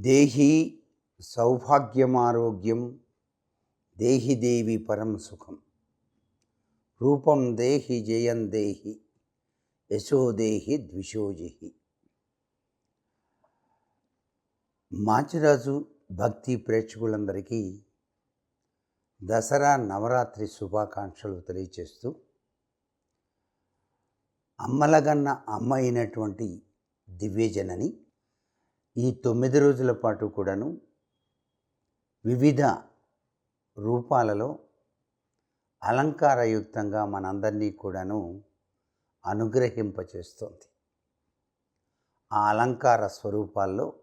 దేహి సౌభాగ్యమారోగ్యం దేహి దేవి పరం సుఖం. రూపం దేహి జయం దేహి యశోదేహి ద్విషోజహి మాచిరాజు భక్తి ప్రేక్షకులందరికీ దసరా నవరాత్రి శుభాకాంక్షలు తెలియచేస్తూ అమ్మలగన్న అమ్మ అయినటువంటి దివ్యజనని ఈ తొమ్మిది రోజుల పాటు కూడాను వివిధ రూపాలలో అలంకారయుక్తంగా మనందరినీ కూడాను అనుగ్రహింపచేస్తోంది. ఆ అలంకార స్వరూపాల్లో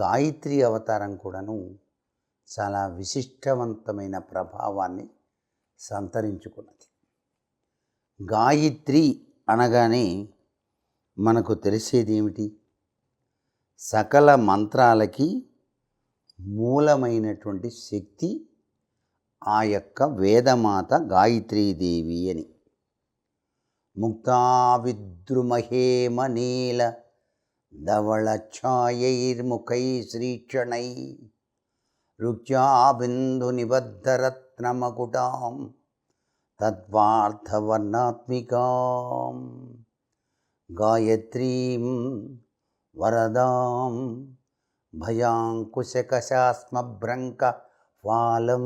గాయత్రి అవతారం కూడాను చాలా విశిష్టవంతమైన ప్రభావాన్ని సంతరించుకున్నది. గాయత్రి అనగానే మనకు తెలిసేది ఏమిటి సకల మంత్రాలకి మూలమైనటువంటి శక్తి ఆ యొక్క వేదమాత గాయత్రీదేవి అని. ముక్తావిద్రుమహేమ నీల ధవళ ఛాయైర్ముఖై శ్రీక్షణై రుక్యాబిందు నిబద్ధరత్నమకుటాం తద్వార్థవర్ణాత్మికాం గాయత్రీం వరదాం. భయాంకుశకశాస్మభ్రంక ఫాలం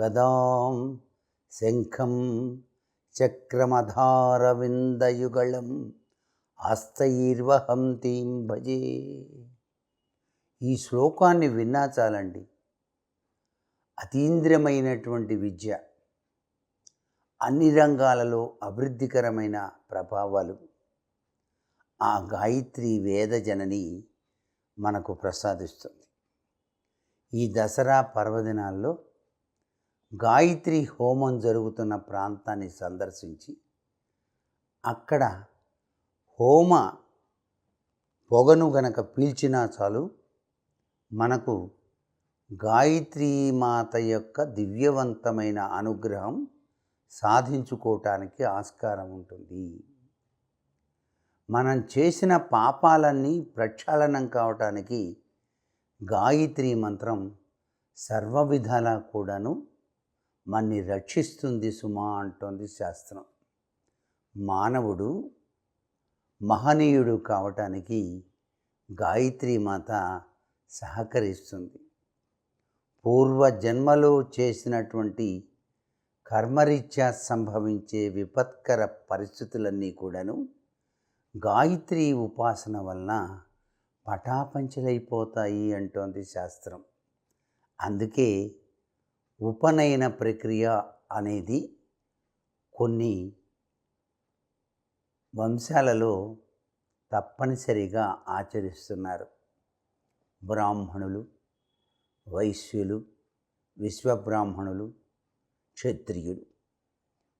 గదాం. శంఖం చక్రమధారవిందయుగళం హస్తైర్వహంతీం భజే. ఈ శ్లోకాన్ని విన్నా చాలండి. అతీంద్రియమైనటువంటి విద్య అన్ని రంగాలలో అభివృద్ధికరమైన ప్రభావాలు ఆ గాయత్రి వేద జనని మనకు ప్రసాదిస్తుంది. ఈ దసరా పర్వదినాల్లో గాయత్రి హోమం జరుగుతున్న ప్రాంతాన్ని సందర్శించి అక్కడ హోమ పొగను గనక పీల్చినా చాలు మనకు గాయత్రీ మాత యొక్క దివ్యవంతమైన అనుగ్రహం సాధించుకోవటానికి ఆస్కారం ఉంటుంది. మనం చేసిన పాపాలన్నీ ప్రక్షాళనం కావటానికి గాయత్రి మంత్రం సర్వ విధాలా కూడాను మన్ని రక్షిస్తుంది సుమా అంటోంది శాస్త్రం. మానవుడు మహనీయుడు కావటానికి గాయత్రి మాత సహకరిస్తుంది. పూర్వ జన్మలో చేసినటువంటి కర్మరీత్యా సంభవించే విపత్కర పరిస్థితులన్నీ కూడాను గాయత్రి ఉపాసన వలన పటాపంచలైపోతాయి అంటోంది శాస్త్రం. అందుకే ఉపనయన ప్రక్రియ అనేది కొన్ని వంశాలలో తప్పనిసరిగా ఆచరిస్తున్నారు. బ్రాహ్మణులు వైశ్యులు విశ్వబ్రాహ్మణులు క్షత్రియులు.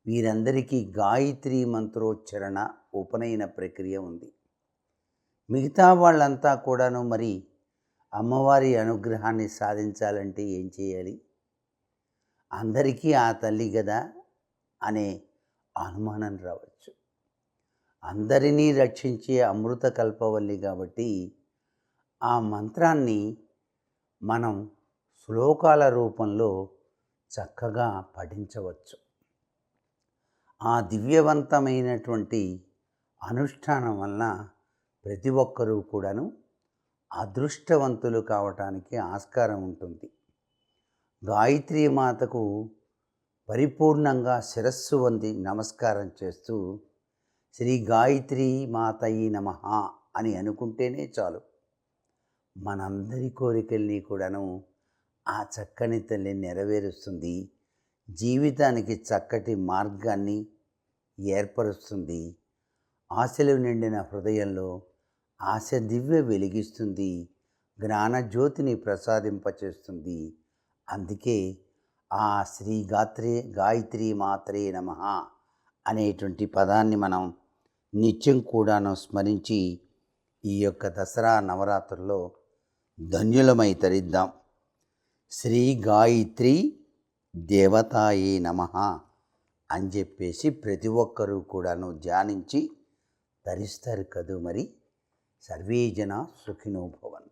వీరందరికీ గాయత్రి మంత్రోచ్చరణ ఉపనయన ప్రక్రియ ఉంది. మిగతా వాళ్ళంతా కూడాను మరి అమ్మవారి అనుగ్రహాన్ని సాధించాలంటే ఏం చేయాలి? అందరికీ ఆ తల్లి కదా అనే అనుమానం రావచ్చు. అందరినీ రక్షించే అమృత కల్పవల్లి కాబట్టి ఆ మంత్రాన్ని మనం శ్లోకాల రూపంలో చక్కగా పఠించవచ్చు. ఆ దివ్యవంతమైనటువంటి అనుష్ఠానం వలన ప్రతి ఒక్కరూ కూడాను అదృష్టవంతులు కావటానికి ఆస్కారం ఉంటుంది. గాయత్రీ మాతకు పరిపూర్ణంగా శిరస్సు వంది నమస్కారం చేస్తూ శ్రీ గాయత్రి మాతయి నమ అని అనుకుంటేనే చాలు. మనందరి కోరికల్ని కూడాను ఆ చక్కని తల్లి నెరవేరుస్తుంది. జీవితానికి చక్కటి మార్గాన్ని ఏర్పరుస్తుంది. ఆశలు నిండిన హృదయంలో ఆశ దివ్య వెలిగిస్తుంది. జ్ఞానజ్యోతిని ప్రసాదింపచేస్తుంది. అందుకే ఆ శ్రీ గాత్రే గాయత్రి మాత్రే నమ అనేటువంటి పదాన్ని మనం నిత్యం కూడాను స్మరించి ఈ యొక్క దసరా నవరాత్రుల్లో ధన్యులమై తరిద్దాం. శ్రీ గాయత్రి దేవతాయే నమ అని చెప్పేసి ప్రతి ఒక్కరూ కూడాను ధ్యానించి ధరిస్తారు కదూ మరి. సర్వేజన సుఖినోభవన్ సుఖినో భవన్